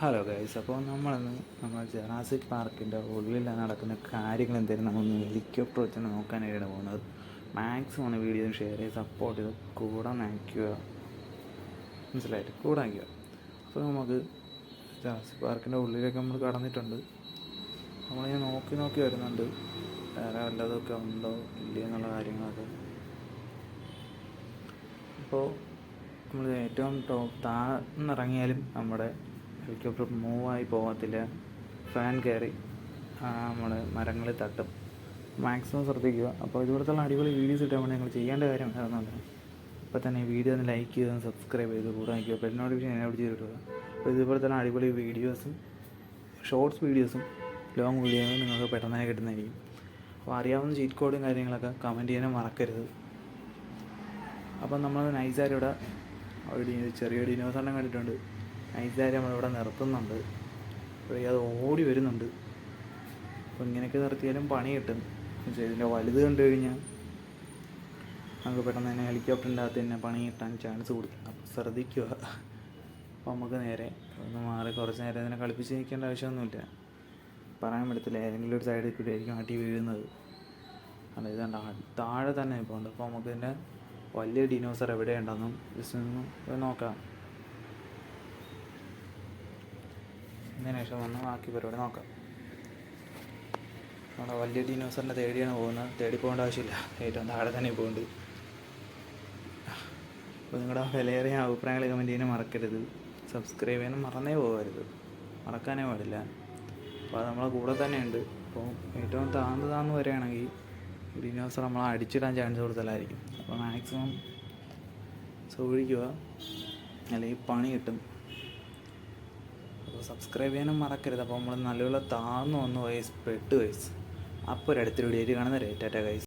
Hello guys അപ്പോൾ നമ്മളിന്ന് നമ്മൾ ജറാസിക് പാർക്കിന്റെ ഉള്ളിൽ നടക്കുന്ന കാര്യങ്ങൾ എന്തായാലും നമ്മളൊന്ന് ഹെലികോപ്റ്റർ വെച്ച് നോക്കാനായിട്ടാണ് പോകുന്നത്. മാക്സിമം ആണ് വീഡിയോ ഷെയർ ചെയ്ത് സപ്പോർട്ട് ചെയ്ത് കൂടെ നയിക്കുക മനസ്സിലായിട്ട് കൂടെ നയിക്കുക അപ്പോൾ നമുക്ക് ജറാസിക് പാർക്കിന്റെ ഉള്ളിലേക്ക് നമ്മൾ കടന്നിട്ടുണ്ട്. നമ്മളിങ്ങനെ നോക്കി നോക്കി വരുന്നുണ്ട്. വേറെ വല്ലതൊക്കെ ഉണ്ടോ? ഇല്ലേ എന്നുള്ള കാര്യങ്ങളൊക്കെ. അപ്പോൾ നമ്മൾ ഏറ്റവും ടോപ്പ് താന്നിറങ്ങിയാലും നമ്മുടെ ഹെലികോപ്റ്റർ മൂവായി പോകത്തില്ല ഫാൻ കയറി നമ്മൾ മരങ്ങളിൽ തട്ടും. മാക്സിമം ശ്രദ്ധിക്കുക. അപ്പോൾ ഇതുപോലത്തുള്ള അടിപൊളി വീഡിയോസ് കിട്ടാൻ വേണ്ടി നിങ്ങൾ ചെയ്യേണ്ട കാര്യം വേറൊന്നുമില്ല. ഇപ്പോൾ തന്നെ വീഡിയോ ഒന്ന് ലൈക്ക് ചെയ്ത് സബ്സ്ക്രൈബ് ചെയ്ത് കൂടെ നിൽക്കുക ബെൽ നോട്ടിഫിക്കേഷൻ എന്നെ പിടിച്ച് കിട്ടുക അപ്പോൾ ഇതുപോലെ തന്നെ അടിപൊളി വീഡിയോസും ഷോർട്സ് വീഡിയോസും ലോങ് വീഡിയോസും നിങ്ങൾക്ക് പെട്ടെന്ന് കിട്ടുന്നതായിരിക്കും. അപ്പോൾ അറിയാവുന്ന ചീറ്റ് കോഡും കാര്യങ്ങളൊക്കെ കമന്റ് ചെയ്യാനും മറക്കരുത്. അപ്പം നമ്മൾ നൈസാരിവിടെ ഒരു ചെറിയ ഡിനോസറിനെ കണ്ടിട്ടുണ്ട്. നൈസാരി നമ്മളിവിടെ നിർത്തുന്നുണ്ട്. അത് ഓടി വരുന്നുണ്ട്. അപ്പോൾ ഇങ്ങനെയൊക്കെ നിർത്തിയാലും പണി കിട്ടും. പക്ഷേ ഇതിന്റെ വലുത് കണ്ടു കഴിഞ്ഞാൽ നമുക്ക് പെട്ടെന്ന് തന്നെ ഹെലികോപ്റ്ററിന്റെ അകത്ത് തന്നെ പണി കിട്ടാൻ ചാൻസ് കൊടുക്കും. അപ്പോൾ ശ്രദ്ധിക്കുക. അപ്പോൾ നമുക്ക് നേരെ ഒന്ന് മാറി കുറച്ച് നേരം ഇതിനെ കളിപ്പിച്ച് നിൽക്കേണ്ട ആവശ്യമൊന്നുമില്ല. പറയാൻ പറ്റത്തില്ല. ഏതെങ്കിലും ഒരു സൈഡിൽ കൂടി ആയിരിക്കും അടി വീഴുന്നത്. അല്ല ഇതാണ്ട് താഴെ തന്നെ ഇപ്പോൾ ഉണ്ട്. അപ്പോൾ നമുക്ക് ഇതിന്റെ വലിയ ഡിനോസർ എവിടെയുണ്ടെന്നും ജസ്റ്റ് ഒന്ന് നോക്കാം. ഇതിന് വന്ന് ബാക്കി പരിപാടി നോക്കാം. നമ്മുടെ വലിയ ഡിനോസറിനെ തേടിയാണ് പോകുന്നത്. തേടി പോകേണ്ട ആവശ്യമില്ല. ഏറ്റവും താഴെ തന്നെ പോകുന്നുണ്ട് അപ്പോൾ നിങ്ങളുടെ വിലയേറിയ അഭിപ്രായങ്ങൾ കമന്റ് ചെയ്യാനും മറക്കരുത്. സബ്സ്ക്രൈബ് ചെയ്യാനും മറന്നേ പോകരുത്. മറക്കാനേ പാടില്ല. അപ്പോൾ അത് നമ്മളെ കൂടെ തന്നെ ഉണ്ട്. അപ്പോൾ ഏറ്റവും താന്ന് താന്ന് വരികയാണെങ്കിൽ ഡിനോസർ നമ്മളെ അടിച്ചിടാൻ ചാൻസ് കൂടുതലായിരിക്കും. അപ്പോൾ മാക്സിമം സൂക്ഷിക്കുക അല്ലെങ്കിൽ പണി കിട്ടും. സബ്സ്ക്രൈബ് ചെയ്യാനും മറക്കരുത്. അപ്പോൾ നമ്മൾ നല്ലപോലെ താന്നു വന്നു വയസ്സ് പെട്ട് വയസ്സ് അപ്പോൾ ഒരു അടുത്തൊരു വീഡിയോ കാണുന്ന ആറ്റാ കൈസ്